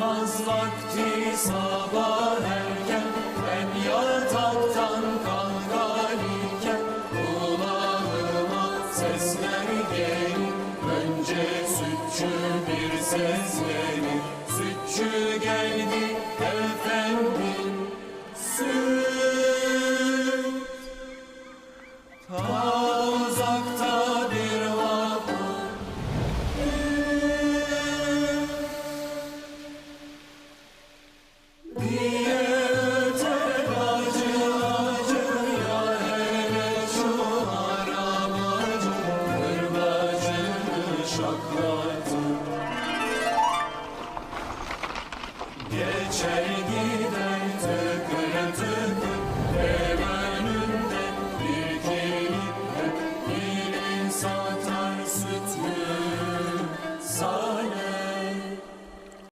Namaz vakti sabah erken Ben yataktan kalkarken Kulağıma sesler gelir. Önce sütçü bir seslenir Sütçü geldi efendim Süt Ta Şakladı Geçer